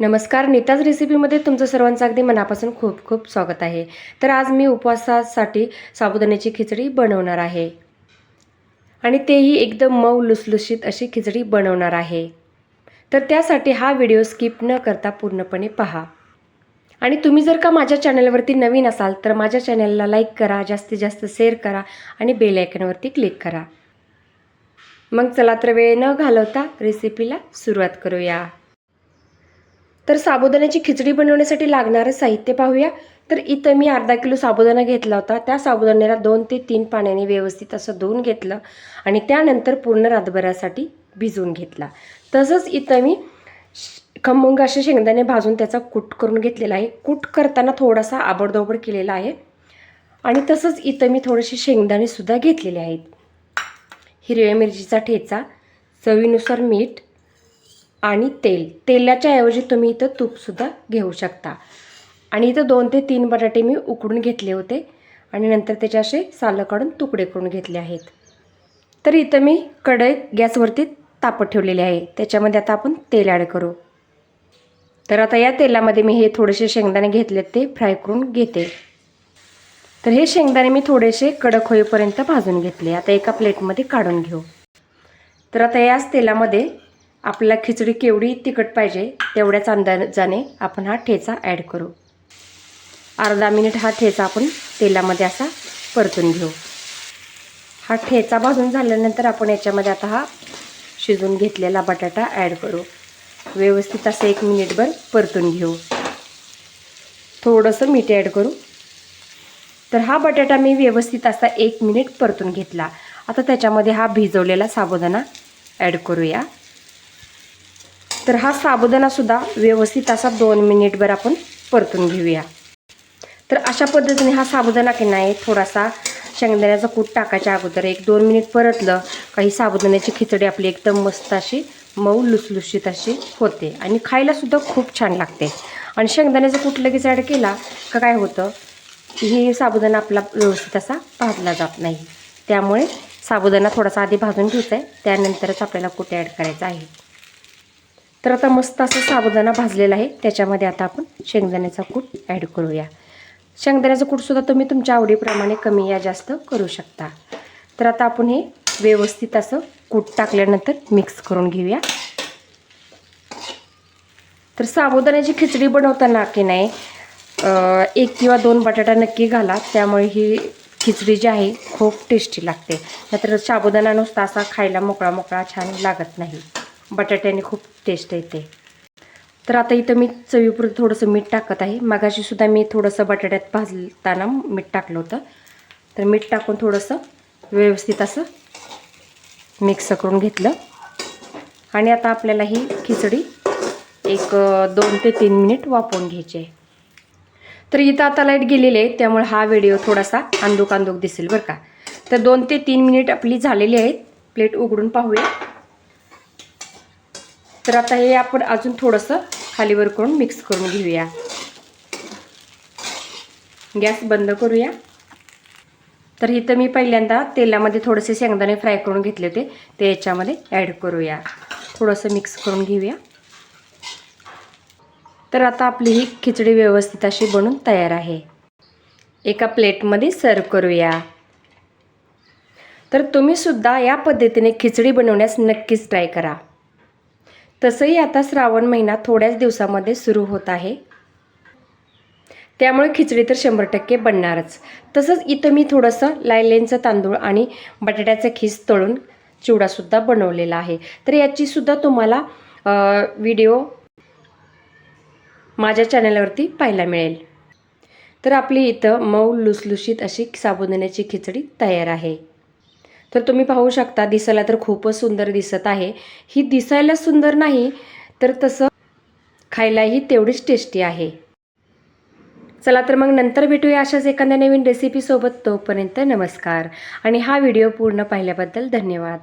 नमस्कार नीताज रेसिपीमध्ये तुमचं सर्वांचं अगदी मनापासून खूप खूप स्वागत आहे. तर आज मी उपवासासाठी साबुदाण्याची खिचडी बनवणार आहे. आणि तेही एकदम मऊ लुसलुशीत अशी खिचडी बनवणार आहे. तर त्यासाठी हा व्हिडिओ स्किप न करता पूर्णपणे पहा. आणि तुम्ही जर का माझ्या चॅनलवरती नवीन असाल तर माझ्या चॅनलला लाईक करा जास्तीत जास्त शेअर करा आणि बेल आयकनवरती क्लिक करा. मग चला तर वेळ न घालवता रेसिपीला सुरुवात करूया. तर साबुदाण्याची खिचडी बनवण्यासाठी लागणारं साहित्य पाहूया. तर इथं मी अर्धा किलो साबुदाणा घेतला होता. त्या साबुदाण्याला दोन ते तीन पाण्याने व्यवस्थित असं धुवून घेतलं आणि त्यानंतर पूर्ण रातभरासाठी भिजवून घेतला. तसंच इथं मी श- खमंग असे शेंगदाणे भाजून त्याचा कूट करून घेतलेला आहे. कूट करताना थोडासा आबडदोबड केलेला आहे. आणि तसंच इथं मी थोडेसे शेंगदाणेसुद्धा घेतलेले आहेत. हिरव्या मिरचीचा ठेचा चवीनुसार मीठ आणि तेल. तेलाच्या ऐवजी तुम्ही इथं तूपसुद्धा घेऊ शकता. आणि इथं दोन ते तीन बटाटे मी उकडून घेतले होते. आणि नंतर त्याचे असे सालं काढून तुकडे करून घेतले आहेत. तर इथं मी कढई गॅसवरती तापत ठेवलेली आहे. त्याच्यामध्ये आता आपण तेल ॲड करू. तर आता या तेलामध्ये मी हे थोडेसे शेंगदाणे घेतलेत ते फ्राय करून घेते. तर हे शेंगदाणे मी थोडेसे कडक होईपर्यंत भाजून घेतले. आता एका प्लेटमध्ये काढून घेऊ. तर आता याच तेलामध्ये आपल्याला खिचडी केवढी तिखट पाहिजे तेवढ्याच अंदाजाने आपण हा ठेचा ॲड करू. अर्धा मिनिट हा ठेचा आपण तेलामध्ये असा परतून घेऊ. हा ठेचा भाजून झाल्यानंतर आपण याच्यामध्ये आता हा शिजून घेतलेला बटाटा ॲड करू. व्यवस्थित असं एक मिनिटभर परतून घेऊ. थोडंसं मीठ ॲड करू. तर हा बटाटा मी व्यवस्थित असा एक मिनिट परतून घेतला. आता त्याच्यामध्ये हा भिजवलेला साबुदाणा ॲड करूया. तर हा साबुदाणासुद्धा व्यवस्थित असा दोन मिनिटभर आपण परतून घेऊया. तर अशा पद्धतीने हा साबुदाणा की नाही थोडासा शेंगदाण्याचा कूट टाकायच्या अगोदर एक दोन मिनिट परतलं काही साबुदाण्याची खिचडी आपली एकदम मस्त अशी मऊ लुसलुशीत अशी होते आणि खायलासुद्धा खूप छान लागते. आणि शेंगदाण्याचं कूट लगेच ॲड केला का काय होतं हे साबुदाणा आपला व्यवस्थित असा भाजला जात नाही. त्यामुळे साबुदाणा थोडासा आधी भाजून घ्यायचा आहे त्यानंतरच आपल्याला कुठे ॲड करायचा आहे. तर आता मस्त असं साबुदाणा भाजलेला आहे. त्याच्यामध्ये आता आपण शेंगदाण्याचा कूट ॲड करूया. शेंगदाण्याचं कूटसुद्धा तुम्ही तुमच्या आवडीप्रमाणे कमी या जास्त करू शकता. तर आता आपण हे व्यवस्थित असं कूट टाकल्यानंतर मिक्स करून घेऊया. तर साबुदाण्याची खिचडी बनवताना की नाही एक किंवा दोन बटाटा नक्की घाला. त्यामुळे ही खिचडी जी आहे खूप टेस्टी लागते. नाहीतर साबुदाणा नुसता असा खायला मोकळा मोकळा छान लागत नाही. बटाट्याने खूप टेस्ट येते तर आता इथं मी चवीपुरतं थोडंसं मीठ टाकत आहे. मागाशीसुद्धा मी थोडंसं बटाट्यात भाजताना मीठ टाकलं होतं. तर मीठ टाकून थोडंसं व्यवस्थित असं मिक्स करून घेतलं. आणि आता आपल्याला ही खिचडी एक दोन ते तीन मिनिट वापरून घ्यायची आहे. तर इथं आता लाइट गेलेली आहे त्यामुळे हा व्हिडिओ थोडासा अंदूक अंदूक दिसेल बरं का. तर दोन ते तीन मिनिट आपली झालेली आहेत प्लेट उघडून पाहूया. तर आता हे आपण अजून थोडंसं खालीवर करून मिक्स करून घेऊया. गॅस बंद करूया. तर इथं मी पहिल्यांदा तेलामध्ये थोडेसे शेंगदाणे फ्राय करून घेतले होते. ते याच्यामध्ये ॲड करूया. थोडंसं मिक्स करून घेऊया. तर आता आपली ही खिचडी व्यवस्थित अशी बनून तयार आहे. एका प्लेटमध्ये सर्व करूया. तर तुम्हीसुद्धा या पद्धतीने खिचडी बनवण्यास नक्कीच ट्राय करा. तसंही आता श्रावण महिना थोड्याच दिवसामध्ये सुरू होत आहे. त्यामुळे खिचडी तर शंभर टक्के बनणारच. तसंच इथं मी थोडंसं लायलेनचं तांदूळ आणि बटाट्याचं खीस तळून चिवडासुद्धा बनवलेला आहे. तर याचीसुद्धा तुम्हाला व्हिडिओ माझ्या चॅनलवरती पाहायला मिळेल. तर आपली इथं मऊ लुसलुशीत अशी साबुदाण्याची खिचडी तयार आहे. तर तुम्ही पाहू शकता दिसायला तर खूपच सुंदर दिसत आहे. ही दिसायला सुंदर नाही तर तसं खायलाही तेवढीच टेस्टी आहे. चला तर मग नंतर भेटूया अशाच एखाद्या नवीन रेसिपीसोबत तोपर्यंत नमस्कार आणि हा व्हिडिओ पूर्ण पाहिल्याबद्दल धन्यवाद.